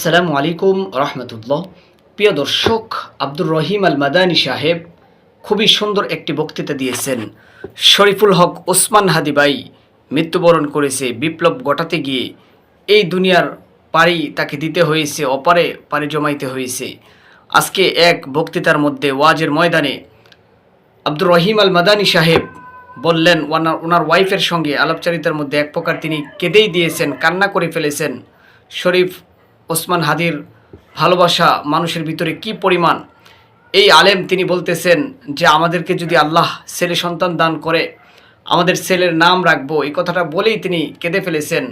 আসসালামু আলাইকুম রহমতুল্লাহ। প্রিয় দর্শক, আব্দুর রহিম আল মাদানী সাহেব খুবই সুন্দর একটি বক্তৃতা দিয়েছেন। শরীফুল হক ওসমান হাদিবাই মৃত্যুবরণ করেছে, বিপ্লব ঘটাতে গিয়ে এই দুনিয়ার পাড়ি তাকে দিতে হয়েছে, অপারে পাড়ি জমাইতে হয়েছে। আজকে এক বক্তৃতার মধ্যে ওয়াজের ময়দানে আব্দুর রহিম আল মাদানী সাহেব বললেন ওনার ওনার ওয়াইফের সঙ্গে আলাপচারিতার মধ্যে এক প্রকার তিনি কেঁদেই দিয়েছেন, কান্না করে ফেলেছেন। শরীফ ওসমান হাদির ভালোবাসা মানুষের ভিতরে কি পরিমাণ? এই আলেম তিনি বলতেছেন যে, আমাদেরকে যদি আল্লাহ ছেলে সন্তান দান করে, আমাদের ছেলের নাম রাখব। এই কথাটা বলেই তিনি কেঁদে ফেলেছেন।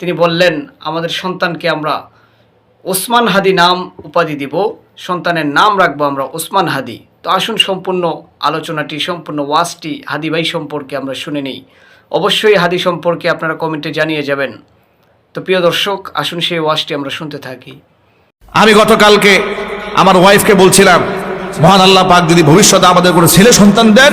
তিনি বললেন, আমাদের সন্তানকে আমরা ওসমান হাদি নাম উপাধি দিব, সন্তানের নাম রাখব আমরা ওসমান হাদি। তো আসুন সম্পূর্ণ আলোচনাটি, সম্পূর্ণ ওয়াজটি হাদি ভাই সম্পর্কে আমরা শুনে নিই। অবশ্যই হাদি সম্পর্কে আপনারা কমেন্টে জানিয়ে যাবেন। তো প্রিয় দর্শক, আসুন সেই ওয়াজটি আমরা শুনতে থাকি। আমি গতকালকে আমার ওয়াইফকে বলছিলাম, মহান আল্লাহ পাক যদি ভবিষ্যতে আমাদের কোনো ছেলে সন্তান দেন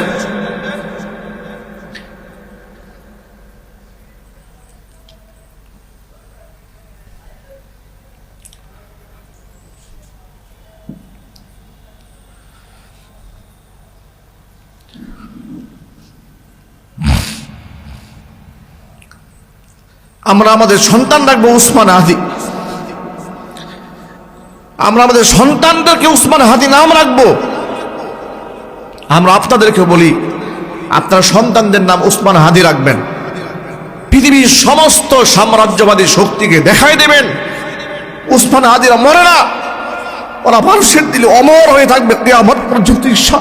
আমরা আমাদের সন্তান রাখব উসমান আদি আমরা আমাদের সন্তানদেরকে উসমান হাদি নাম রাখব। আমরা আপনাদেরকে বলি, আপনার সন্তানদের নাম উসমান হাদি রাখবেন। পৃথিবীর সমস্ত সাম্রাজ্যবাদী শক্তিকে দেখাই দেবেন। উসমান হাদিরা মরে না। ওরা মানুষের দিলে অমর হয়ে থাকবে। কেয়ামত পর্যন্ত ঈশ্বর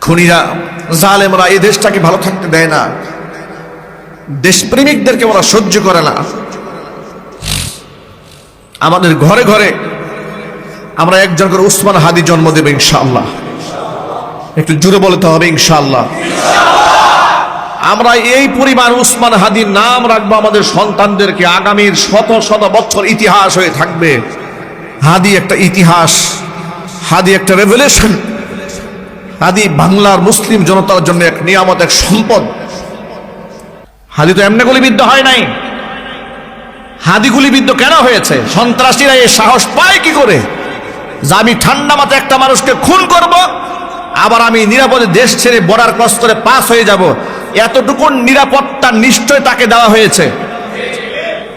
খুনিরা, জালেমরা এই দেশটাকে ভালো থাকতে দেয় না। দেশপ্রেমিকদেরকে ওরা সহ্য করে না। আমাদের ঘরে ঘরে আমরা একজন করে উসমান হাদি জন্ম দেবে ইনশাআল্লাহ। একটু জুড়ে বলতে হবে ইনশাআল্লাহ। আমরা এই পরিবার উসমান হাদির নাম রাখব, আমাদের সন্তানদেরকে আগামীর শত শত বছর ইতিহাস হয়ে থাকবে। হাদি একটা ইতিহাস। হাদি একটা রেভলিউশন হাদি বাংলার মুসলিম জনতার জন্য এক নিয়ামত, এক সম্পদ। হাদি তো এমনি গুলিবিদ্ধ হয় নাই। হাদি গুলিবিদ্ধ কেন হয়েছে? সন্ত্রাসীরা এই সাহস পায় কি করে? যে আমি ঠান্ডা মাথায় একটা মানুষকে খুন করব, আবার আমি নিরাপদে দেশ ছেড়ে বর্ডার ক্রস করে পাস হয়ে যাব। এতটুকু নিরাপত্তা নিশ্চয় তাকে দেওয়া হয়েছে।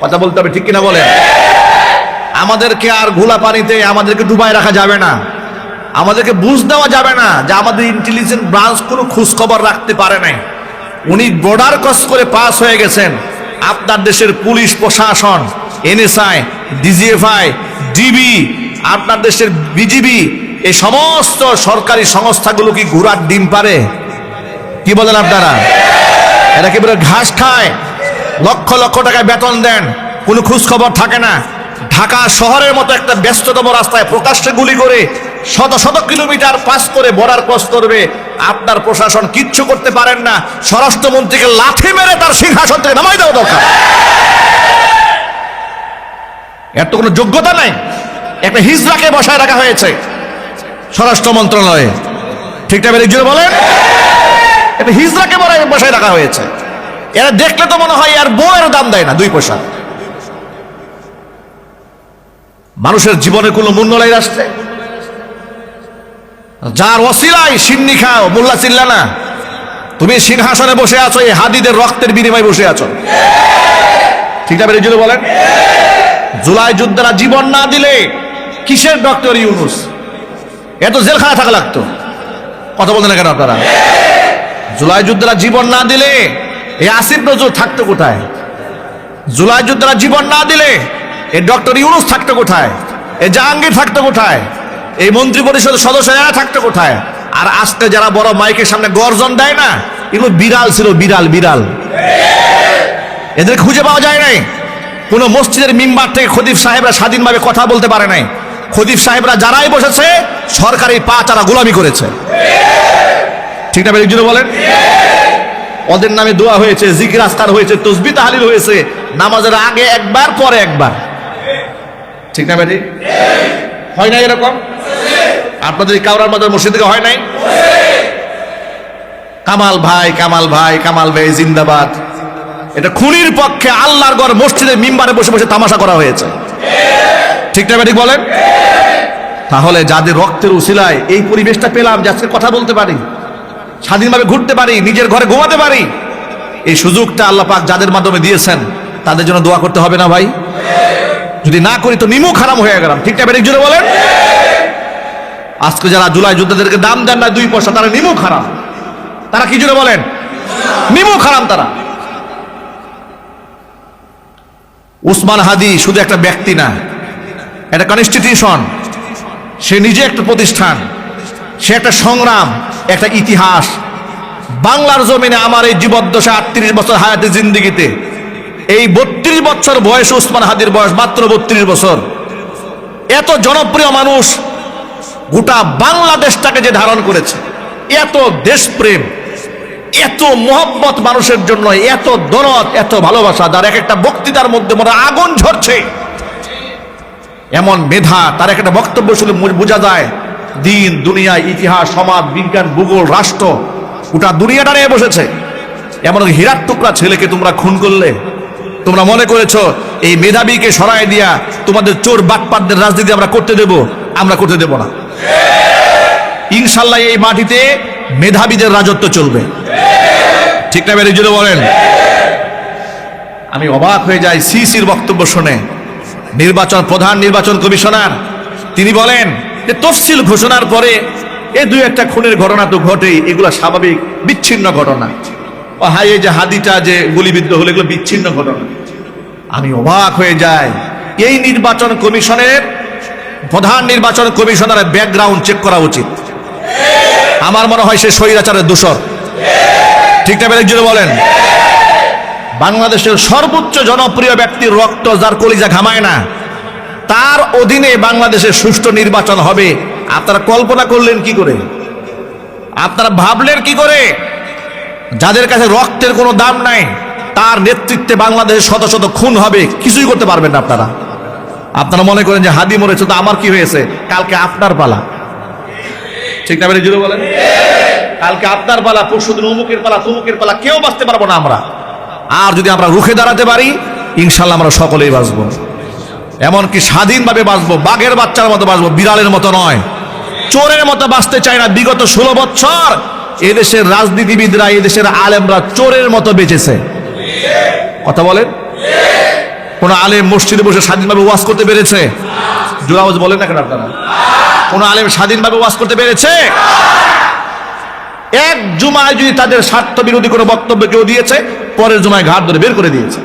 কথা বলতে হবে ঠিক কিনা বলে আমাদেরকে আর ঘোলা পানিতে, আমাদেরকে ডুবাই রাখা যাবে না। আমাদেরকে বুঝ দেওয়া যাবে না যে আমাদের ইন্টেলিজেন্ট ব্রাঞ্চ কোনো খোঁজ খবর রাখতে পারে নাই। উনি বর্ডার ক্রস করে পাস হয়ে গেছেন। আপনার দেশের পুলিশ, প্রশাসন এনএসআই ডিজিএফআই ডিবি আপনার দেশের বিজিবি এই সমস্ত সরকারি সংস্থাগুলো কি ঘোড়ার ডিম পারে? কি বলেন আপনারা? এরা কি ঘাস খায়? লক্ষ লক্ষ টাকায় বেতন দেন, কোনো খোঁজখবর থাকে না। ঢাকা শহরের মতো একটা ব্যস্ততম রাস্তায় প্রকাশ্যে গুলি করে শত শত কিলোমিটার পাস করে বর্ডার ক্রস করবে। আপনার প্রশাসন কিচ্ছু করতে পারেন না। স্বরাষ্ট্রমন্ত্রীকে লাথি মেরে তার সিংহাসন থেকে নামাই দেওয়া দরকার। এর তো কোনো যোগ্যতা নাই। একটা হিজড়াকে বসায় রাখা হয়েছে। স্বরাষ্ট্র মন্ত্রণালয়ে। ঠিকঠাক বেরিয়ে বলেন? একটা হিজড়াকে বসায়- রাখা হয়েছে। এরা দেখলে তো মনে হয় আর বউয়ের দাম দেয় না, দুই পয়সা। মানুষের জীবনে কোনো মূল্য নাই রাষ্ট্রে। যার অসিলাই সিন্নি খাও, মোল্লা চিল্লা না। তুমি সিংহাসনে বসে আছো, এই হাদিদের রক্তের বিনিময়ে বসে আছো। ঠিক না বেরিয়ে বলেন? জুলাই যোদ্ধারা জীবন না দিলে কিসের ডক্টর ইউনুস? এত জেলখানা থাকা লাগতো। কথা বলতে না কেন আপনারা? জুলাই যোদ্ধারা জীবন না দিলে এই আসিফ নজরুল থাকতো কোথায়? জুলাই যোদ্ধারা জীবন না দিলে এই ডক্টর ইউনুস থাকতো কোথায়? এই জাহাঙ্গীর থাকতো কোথায়? এই মন্ত্রী পরিষদের সদস্যরা থাকতো কোথায়? আর আজকে যারা বড় মাইকের সামনে গর্জন দেয় না, এগুলো বিড়াল ছিল, বিড়াল বিড়াল। এদের খুঁজে পাওয়া যায় নাই। কোন মসজিদের মিম্বার থেকে খদিফ সাহেবরা স্বাধীনভাবে কথা বলতে পারে নাই। খদিফ সাহেবরা যারাই বসেছে, সরকারি পা তারা গোলামি করেছে। ঠিক না একজন বলেন? ওদের নামে দোয়া হয়েছে, জিকির আস্তার হয়েছে তসবি তাহালিল হয়েছে, নামাজের আগে একবার, পরে একবার। ঠিক না বেটি হয় না এরকম? আপনাদের কাউরার মাদার মসজিদ থেকে হয় নাই? কামাল ভাই কামাল ভাই কামাল ভাই, জিন্দাবাদ। এটা খুনির পক্ষে আল্লাহর ঘর মসজিদে মিম্বারে বসে বসে তামাশা করা হয়েছে। ঠিক না বেটি বলেন? তাহলে যাদের রক্তের উসিলায় এই পরিবেশটা পেলাম যে আজকে কথা বলতে পারি, স্বাধীনভাবে ঘুরতে পারি, নিজের ঘরে ঘুমাতে পারি, এই সুযোগটা আল্লাহ পাক যাদের মাধ্যমে দিয়েছেন, তাদের জন্য দোয়া করতে হবে না ভাই? যদি না করি তো নিমু খারাপ হয়ে গেলাম। ঠিক বেরিক জুড়ে বলেন? আজকে যারা জুলাই যোদ্ধাদেরকে দাম দেন না, দুই পয়সা, তারা নিমু খারাপ। তারা কি জুড়ে বলেন? নিমু খারাপ তারা। উসমান হাদি শুধু একটা ব্যক্তি না, একটা কনস্টিটিউশন সে নিজে একটা প্রতিষ্ঠান, সে একটা সংগ্রাম, একটা ইতিহাস। বাংলার জমিনে আমার এই জীবদ্দশা আটত্রিশ বছর হায়াতে জিন্দিগিতে এই বত্রিশ বছর বয়স উসমান হাদির বয়স মাত্র বত্রিশ বছর। এত জনপ্রিয় মানুষ গোটা বাংলাদেশটাকে যে ধারণ করেছে, এত দেশপ্রেম, এত মোহব্বত মানুষের জন্য, এত দরদ এত ভালোবাসা তার এক একটা বক্তৃতার মধ্যে মনে আগুন ঝরছে। এমন মেধা, তার একটা বক্তব্য শুনে বোঝা যায়, দিন, দুনিয়া, ইতিহাস, সমাজ, বিজ্ঞান, ভূগোল, রাষ্ট্র, গোটা দুনিয়াটা নিয়ে বসেছে। এমন হীরার টুকরা ছেলেকে তোমরা খুন করলে তোমরা মনে করেছ, এই মেধাবীকে সরাই দিয়া তোমাদের চোর বাটপাটদের রাজনীতি আমরা করতে দেব? আমরা করতে দেব না। ইনশাল্লাহ এই মাটিতে মেধাবীদের রাজত্ব চলবে। ঠিক না জুড়ে বলেন? আমি অবাক হয়ে যাই সিসির বক্তব্য শুনে। নির্বাচন, প্রধান নির্বাচন কমিশনার, তিনি বলেন যে তফসিল ঘোষণার পরে এ দুই একটা খুনের ঘটনা তো ঘটেই, এগুলো স্বাভাবিক, বিচ্ছিন্ন ঘটনা। হাই এই যে হাদিটা যে গুলিবিদ্ধ হলো, এগুলো বিচ্ছিন্ন ঘটনা। আমি অবাক হয়ে যাই। এই নির্বাচন কমিশনের, প্রধান নির্বাচন কমিশনারের ব্যাকগ্রাউন্ড চেক করা উচিত। আমার মনে হয় সে স্বৈরাচারের দূষর। ঠিক না একজন বলেন? বাংলাদেশের সর্বোচ্চ জনপ্রিয় ব্যক্তির রক্ত যার কলিজা ঘামায় না, তার অধীনে বাংলাদেশের সুষ্ঠু নির্বাচন হবে। আপনারা কল্পনা করলেন কি করে? আপনারা ভাবলেন কি করে? যাদের কাছে রক্তের কোনো দাম নাই, তার নেতৃত্বে বাংলাদেশের শত শত খুন হবে, কিছুই করতে পারবেন না আপনারা। আপনারা মনে করেন যে হাদি মরেছে, তো আমার কি হয়েছে? কালকে আপনার পালা। ঠিক না জুড়ে বলেন? কালকে আপনার পালা, পরশু দিন অমুকের পালা, তমুকের পালা, কেউ বাঁচতে পারব না আমরা। আর যদি আমরা রুখে দাঁড়াতে পারি, ইনশাল্লাহ আমরা সকলেই বাঁচবো। এমনকি স্বাধীনভাবে বাঁচবো, বাঘের বাচ্চার মতো বাঁচবো, বিড়ালের মতো নয়। চোরের মতো বাঁচতে চাই না, বিগত ষোলো বছর এদেশের রাজনীতিবিদরা, এদেশের আলেমরা চোরের মতো বেঁচেছে। কথা বলেন? কোন আলেম মসজিদে বসে স্বাধীনভাবে ওয়াজ করতে পেরেছে? জোরাওয়াজ বলেন না কেন আপনারা? কোন আলেম স্বাধীনভাবে ওয়াজ করতে পেরেছে? এক জুমায় যদি তাদের স্বার্থ বিরোধী কোনো বক্তব্য কেউ দিয়েছে, পরের জুমায় ঘাট ধরে বের করে দিয়েছে।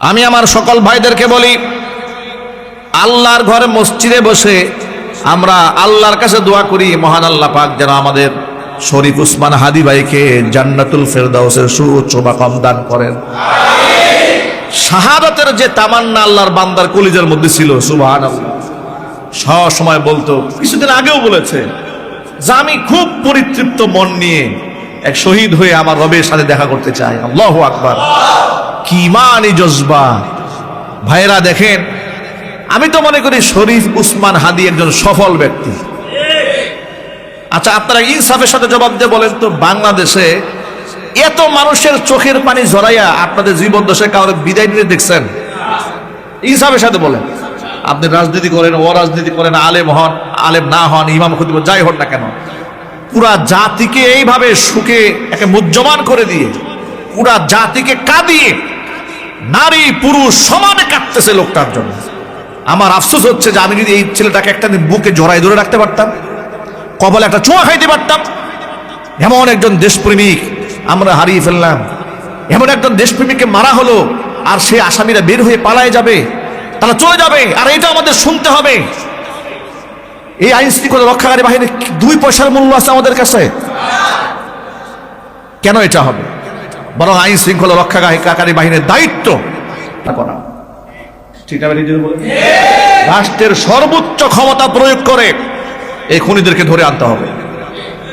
আমি আমার সকল ভাইদেরকে বলি, আল্লাহর ঘরে মসজিদে বসে আমরা আল্লাহর কাছে দোয়া করি মহান আল্লাহ পাক যেন আমাদের শরীফ উসমান হাদি ভাইকে জান্নাতুল ফেরদাউসের সুউচ্চ মাকাম দান করেন। শাহাদাতের যে তামান্না আল্লাহর বান্দার কলিজার মধ্যে ছিল সুবহান সব সময় বলতো কিছুদিন আগেও বলেছে যে আমি খুব পরিতৃপ্ত মন নিয়ে এক শহীদ হয়ে আমার রবের সাথে দেখা করতে চাই। আল্লাহ আকবার। কি মানি জজবা। ভাইরা দেখেন আমি তো মনে করি শরীফ উসমান হাদি একজন সফল ব্যক্তি। আচ্ছা আপনারা ইনসাফের সাথে জবাব দিয়ে বলেন তো, বাংলাদেশে এত মানুষের চোখের পানি ঝরাইয়া আপনাদের জীবন দশে কাউকে বিদায় নিয়ে দেখছেন? ইনসাফের সাথে বলেন। আপনি রাজনীতি করেন, অরাজনীতি করেন, আলেম হন, আলেম না হন, ইমাম খতিব, যাই হন না কেন, পুরা জাতিকে এইভাবে সুখে একে মুজ্জমান করে দিয়ে, পুরা জাতিকে কাঁদিয়ে নারী, পুরুষ সমানে কাটতেছে লোকটার জন্য। আমার আফসোস হচ্ছে যে আমি যদি এই ছেলেটাকে একটা বুকে জড়াই ধরে রাখতে পারতাম, কপালে একটা চোয়া খাইতে পারতাম। এমন একজন দেশপ্রেমিক আমরা হারিয়ে ফেললাম। এমন একজন দেশপ্রেমিককে মারা হলো আর সে আসামিরা বের হয়ে পালায় যাবে, তারা চলে যাবে, আর এটা আমাদের শুনতে হবে। এই আইন শৃঙ্খলা রক্ষাকারী বাহিনী দুই পয়সার মূল্য আছে আমাদের কাছে? কেন এটা হবে? বরং আইন শৃঙ্খলা রক্ষাকারী বাহিনীর দায়িত্ব করা। রাষ্ট্রের সর্বোচ্চ ক্ষমতা প্রয়োগ করে এই খুনিদেরকে ধরে আনতে হবে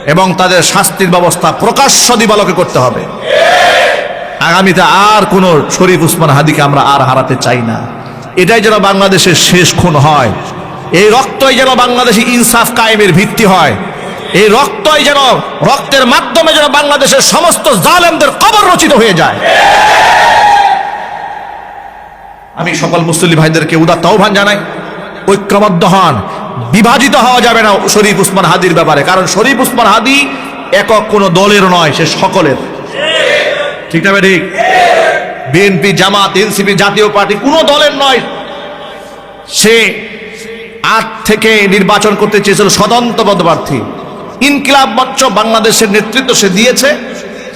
এবং তাদের শাস্তির ব্যবস্থা প্রকাশ্য দিবালকে করতে হবে। আগামীতে আর কোন শরীফ উসমান হাদিকে আমরা আর হারাতে চাই না। এটাই যেন বাংলাদেশের শেষ খুন হয়। এই রক্তই যেন বাংলাদেশে ইনসাফ কায়েমের ভিত্তি হয়। এই রক্তই যেন রক্তের মাধ্যমে যেন বাংলাদেশের সমস্ত জালেমদের কবর রচিত হয়ে যায়। আমি সকল মুসলিম ভাইদেরকে উদাত্ত আহ্বান জানাই, ঐক্যবদ্ধ হন। বিভাজিত হওয়া যাবে না শরীফ উসমান হাদির ব্যাপারে, কারণ শরীফ উসমান হাদি একক কোনো দলের নয়, সে সকলের। ঠিক না ঠিক BNP, Jamaat, NCP Jatiya Party কোনো দলের নয়। সে আট থেকে নির্বাচন করতে চেয়েছিল স্বতন্ত্র পদপ্রার্থী। ইনকিলাব মঞ্চ বাংলাদেশের নেতৃত্ব সে দিয়েছে,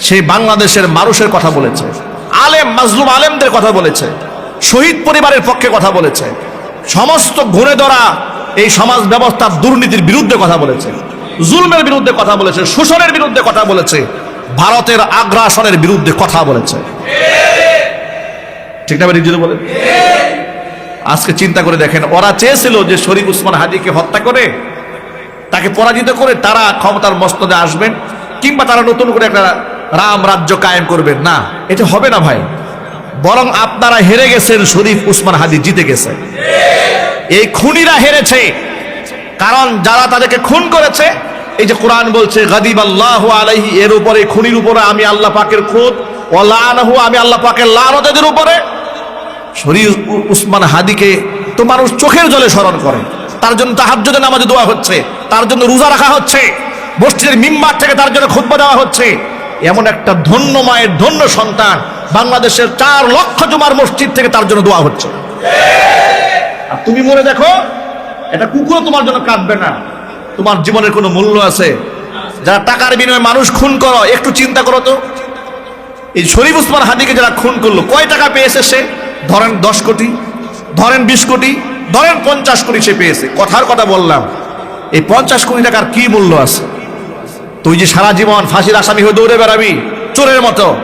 সে বাংলাদেশের মানুষের কথা বলেছে। আলেম, মাজলুম আলেমদের কথা বলেছে। শহীদ পরিবারের পক্ষে কথা বলেছে। সমস্ত ঘুরে ধরা এই সমাজ ব্যবস্থার দুর্নীতির বিরুদ্ধে কথা বলেছে। জুলমের বিরুদ্ধে কথা বলেছে, শোষণের বিরুদ্ধে কথা বলেছে, ভারতের আগ্রাসনের বিরুদ্ধে কথা বলেছে। ঠিক না যদি বলেন? আজকে চিন্তা করে দেখেন, ওরা চেয়েছিল যে শরীফ উসমান হাদিকে হত্যা করে, তাকে পরাজিত করে তারা ক্ষমতার মস্তদে আসবেন, কিংবা তারা নতুন করে একটা রাম রাজ্য কায়েম করবেন। না, এটা হবে না ভাই। বরং আপনারা হেরে গেছেন, শরীফ উসমান হাদি জিতে গেছে। এই খুনিরা হেরেছে, কারণ যারা তাদেরকে খুন করেছে, এই যে কোরআন বলছে গাদিব আল্লাহ আলাইহি এর উপরে, খুনির উপরে আমি আল্লাহ পাকের খুদ ও লানহু আমি আল্লাহ পাকের লানত এদের উপরে। শরীর উসমান হাদিকে তো মানুষ চোখের জলে স্মরণ করে। তার জন্য তাহাজ্জুদে নামাজে দোয়া হচ্ছে, তার জন্য রোজা রাখা হচ্ছে, মসজিদের মিম্বার থেকে তার জন্য খুতবা দেওয়া হচ্ছে। এমন একটা ধন্য মায়ের, ধন্য সন্তান বাংলাদেশের চার লক্ষ জুমার মসজিদ থেকে তার জন্য দোয়া হচ্ছে। আর তুমি মনে দেখো, এটা কুকুরও তোমার জন্য কাঁদবে না। তোমার জীবনের কোনো মূল্য আছে। যারা টাকার বিনিময়ে মানুষ খুন করো, একটু চিন্তা করো তো। এই শরীফ উসমান হাদিকে যারা খুন করল, কয় টাকা পেয়েছে সে? ধরেন দশ কোটি, ধরেন বিশ কোটি, ধরেন পঞ্চাশ কোটি সে পেয়েছে। কথার কথা বললাম, এই পঞ্চাশ কোটি টাকার কি মূল্য আছে? তুই যে সারা জীবন ফাঁসির আসামি হয়ে দৌড়ে বেড়াবি, চোরের মতো।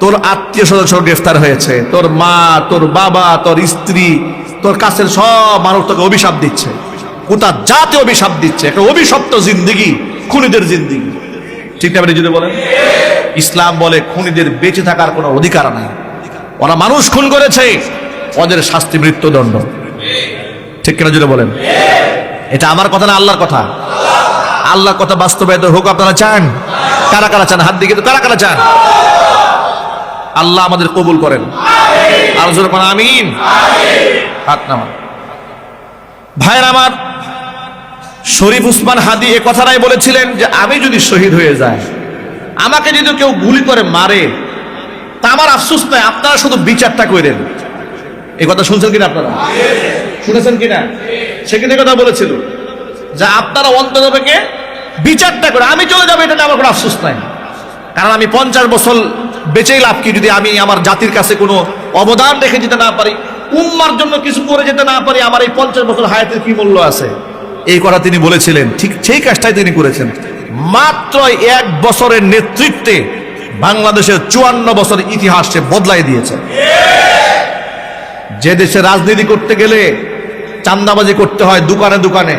তোর আত্মীয় স্বজন সব গ্রেফতার হয়েছে। তোর মা, তোর বাবা, তোর স্ত্রী, তোর কাছের সব মানুষ তোকে অভিশাপ দিচ্ছে। গোটা জাতি অভিশাপ দিচ্ছে। একটা অভিশপ্ত জিন্দিগি, খুনিদের জিন্দিগি। ঠিক না যদি বলেন? ইসলাম বলে খুনিদের বেঁচে থাকার কোনো অধিকার নাই। ওরা মানুষ খুন করেছে, ওদের শাস্তি মৃত্যুদণ্ড। ঠিক কিনা যদি বলেন? এটা আমার কথা না আল্লাহর কথা? আল্লাহর কথা বাস্তবায়িত হোক আপনারা চান। কারা কারা চান? হাত দিকে তো কারা কারা চান? আল্লাহ আমাদের কবুল করেন। আমিন। হাত নামান। ভাইয়ের আমার, শরীফ উসমান হাদি এ কথাটাই বলেছিলেন যে, আমি যদি শহীদ হয়ে যাই, আমাকে যদি কেউ গুলি করে মারে, তা আমার আফসোস নাই আপনারা শুধু বিচারটা করেন এই কথা শুনছেন কিনা আপনারা? শুনেছেন কিনা? সেখানে কথা বলেছিল যে, আপনারা অন্তত থেকে বিচারটা করে, আমি চলে যাব, এটা আমার কোনো আফসোস নাই। কারণ আমি পঞ্চাশ বছর বেঁচেই লাভ কি যদি আমি আমার জাতির কাছে কোনো অবদান রেখে যেতে না পারি? উম্মার জন্য কিছু করে যেতে না পারি, আমার এই পঞ্চাশ বছর হায়াতের কি মূল্য আছে? এই কথা তিনি বলেছিলেন, ঠিক সেই কাজটাই তিনি করেছেন। মাত্র এক বছরের নেতৃত্বে বাংলাদেশের চুয়ান্ন বছর ইতিহাস সে বদলাই দিয়েছে। যে দেশে রাজনীতি করতে গেলে চান্দাবাজি করতে হয় দোকানে দোকানে,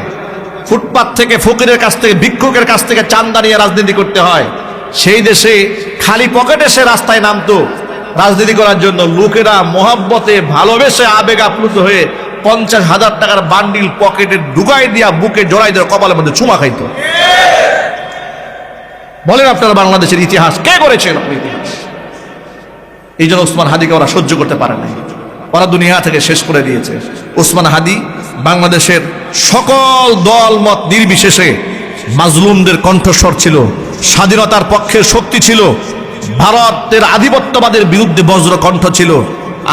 ফুটপাত থেকে ফকিরের কাছ থেকে, ভিক্ষুকের কাছ থেকে চান্দা নিয়ে রাজনীতি করতে হয়, সেই দেশে খালি পকেটে সে রাস্তায় নামতো। রাজনীতি করার জন্য লোকেরা মহাব্বতে ভালোবেসে আবেগ আপ্লুত হয়ে পঞ্চাশ হাজার টাকার বান্ডিল পকেটে ঢুকাই দিয়া বুকে জড়াই দেওয়া কপালের মধ্যে চুমা খাইত। বলেন আপনারা বাংলাদেশের ইতিহাস, কে করেছেন এই জন্য ওসমান হাদিকে ওরা সহ্য করতে পারে নাই। ওরা দুনিয়া থেকে শেষ করে দিয়েছে। ওসমান হাদি বাংলাদেশের সকল দল, মত নির্বিশেষে মাজলুমদের কণ্ঠস্বর ছিল, স্বাধীনতার পক্ষে শক্তি ছিল ভারতের আধিপত্যবাদের বিরুদ্ধে বজ্র কণ্ঠ ছিল।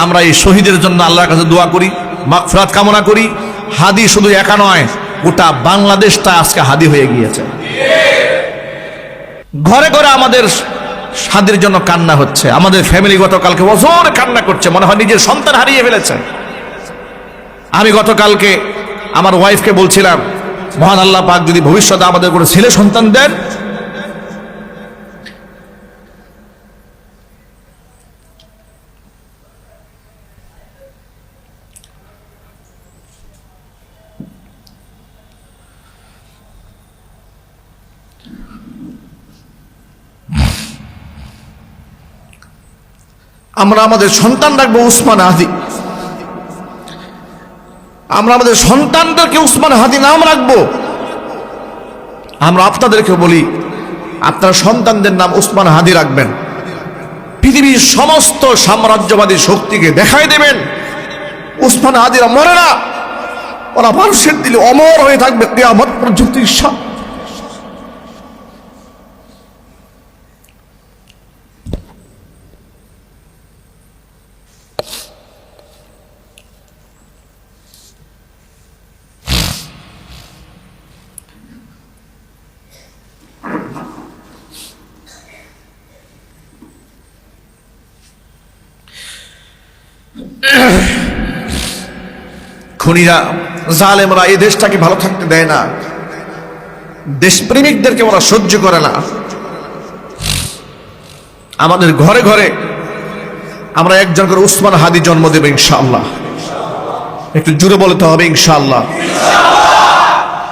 আমরা এই শহীদের জন্য আল্লাহর কাছে দোয়া করি, মাগফিরাত কামনা করি। হাদি শুধু একা নয়, গোটা বাংলাদেশটা আজকে হাদি হয়ে গিয়েছে। ঘরে ঘরে আমাদের স্বাদের জন্য কান্না হচ্ছে। আমাদের ফ্যামিলি গতকালকে বছর কান্না করছে, মনে হয় নিজের সন্তান হারিয়ে ফেলেছে। আমি গতকালকে আমার ওয়াইফকে বলছিলাম, মহান আল্লাহ পাক যদি ভবিষ্যতে আমাদের কোনো ছেলে সন্তান দেন আমরা আমাদের সন্তান রাখব উসমান হাদি। আমরা আমাদের সন্তানদেরকে উসমান হাদি নাম রাখব। আমরা আপনাদেরকে বলি, আপনার সন্তানদের নাম উসমান হাদি রাখবেন। পৃথিবীর সমস্ত সাম্রাজ্যবাদী শক্তিকে দেখাই দেবেন। উসমান হাদিরা মরে না। ওরা মানুষের দিলে অমর হয়ে থাকবে। কেয়ামত পর্যন্ত ঈর্ষা খুনিরা, জালেমরা এই দেশটাকে ভালো থাকতে দেয় না। দেশপ্রেমিকদেরকে ওরা সহ্য করে না। আমাদের ঘরে ঘরে আমরা একজন করে উসমান হাদি জন্ম দেবে ইনশাআল্লাহ। একটু জুড়ে বলতে হবে ইনশাআল্লাহ।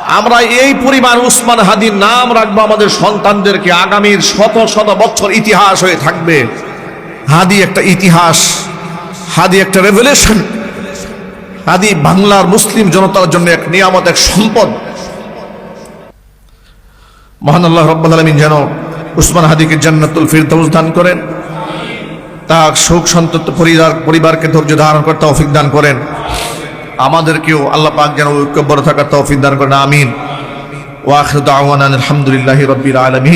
আমরা এই পরিমাণ উসমান হাদির নাম রাখব, আমাদের সন্তানদেরকে আগামীর শত শত বছর ইতিহাস হয়ে থাকবে। হাদি একটা ইতিহাস। হাদি একটা রেভলিউশন হাদি বাংলার মুসলিম জনতার জন্য এক নিয়ামত, এক সম্পদ। মহান আল্লাহ রব্বুল আলমিন যেন উসমান হাদিকে জান্নাতুল ফিরদৌস দান করেন। তার শোক সন্তত পরিবার পরিবারকে ধৈর্য ধারণ করতে তৌফিক দান করেন। আমাদেরকেও আল্লাহ পাক যেন ঐক্যবদ্ধ থাকার তৌফিক দান করেন। আমিন। ওয়াখির দাওয়ানা আলহামদুলিল্লাহি রাব্বিল আলামিন।